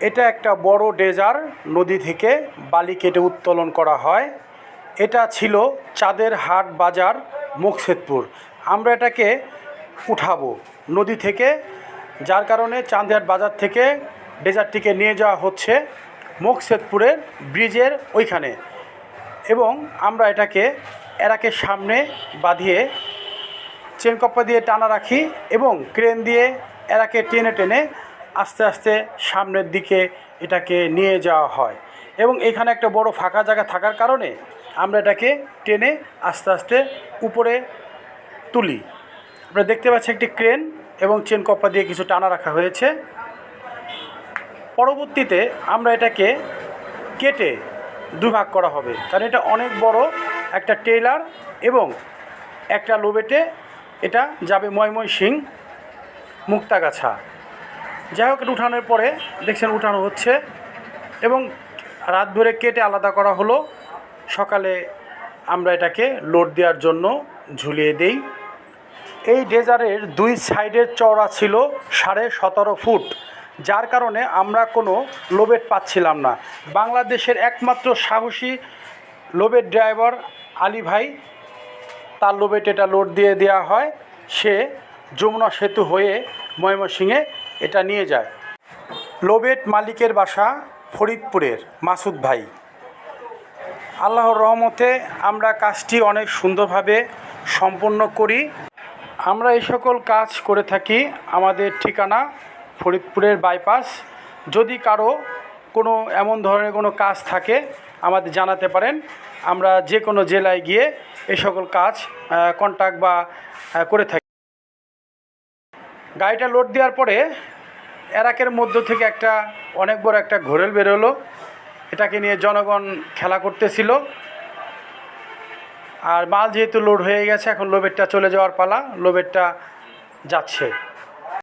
এটা একটা বড় ডেজার নদী থেকে বালি কেটে উত্তোলন করা হয়। এটা ছিল চাঁদের হাট বাজার মুকশেদপুর আমরা এটাকে উঠাবো নদী থেকে, যার কারণে চাঁদহাট বাজার থেকে ডেজারটিকে নিয়ে যাওয়া হচ্ছে মুকশেদপুরের ব্রিজের ওইখানে। এবং আমরা এটাকে এরাকে সামনে বাঁধিয়ে চেন কপ্পা দিয়ে টানা রাখি এবং ক্রেন দিয়ে এরাকে টেনে টেনে আস্তে আস্তে সামনের দিকে এটাকে নিয়ে যাওয়া হয়। এবং এখানে একটা বড় ফাঁকা জায়গা থাকার কারণে আমরা এটাকে টেনে আস্তে আস্তে উপরে তুলি। আপনারা দেখতে পাচ্ছেন একটি ক্রেন এবং চেন কপ্পা দিয়ে কিছু টানা রাখা হয়েছে। পরবর্তীতে আমরা এটাকে কেটে দুভাগ করা হবে। কারণ এটা অনেক বড় একটা টেইলার এবং একটা লোবেটে এটা যাবে ময়ময় সিং মুক্তাগাছা। যাই হোক, এটা উঠানোর পরে দেখছেন উঠানো হচ্ছে এবং রাত ধরে কেটে আলাদা করা হলো। সকালে আমরা এটাকে লোড দেওয়ার জন্য ঝুলিয়ে দেই। এই ডেজারের দুই সাইডের চওড়া ছিল সাড়ে সতেরো ফুট, যার কারণে আমরা কোনো লোবেট পাচ্ছিলাম না। বাংলাদেশের একমাত্র সাহসী লোবেট ড্রাইভার আলী ভাই, তার লোবেট এটা লোড দিয়ে দেওয়া হয়। সে যমুনা সেতু হয়ে ময়মনসিংহে এটা নিয়ে যায়। লোবেট মালিকের বাসা ফরিদপুরের মাসুদ ভাই। আল্লাহর রহমতে আমরা কাজটি অনেক সুন্দরভাবে সম্পন্ন করি। আমরা এই সকল কাজ করে থাকি আমাদের ঠিকানা ফরিদপুরের বাইপাস। যদি কারও কোনো এমন ধরনের কোনো কাজ থাকে, আমাদের জানাতে পারেন। আমরা যে কোনো জেলায় গিয়ে এই সকল কাজ কন্ট্যাক্ট বা করে থাকি। গাড়িটা লোড দেওয়ার পরে এরাকের মধ্য থেকে একটা অনেক বড় একটা ঘোরেল বেরোলো। এটাকে নিয়ে জনগণ খেলা করতেছিল। আর মাল যেহেতু লোড হয়ে গেছে, এখন লোবেরটা চলে যাওয়ার পালা লোবেরটা যাচ্ছে।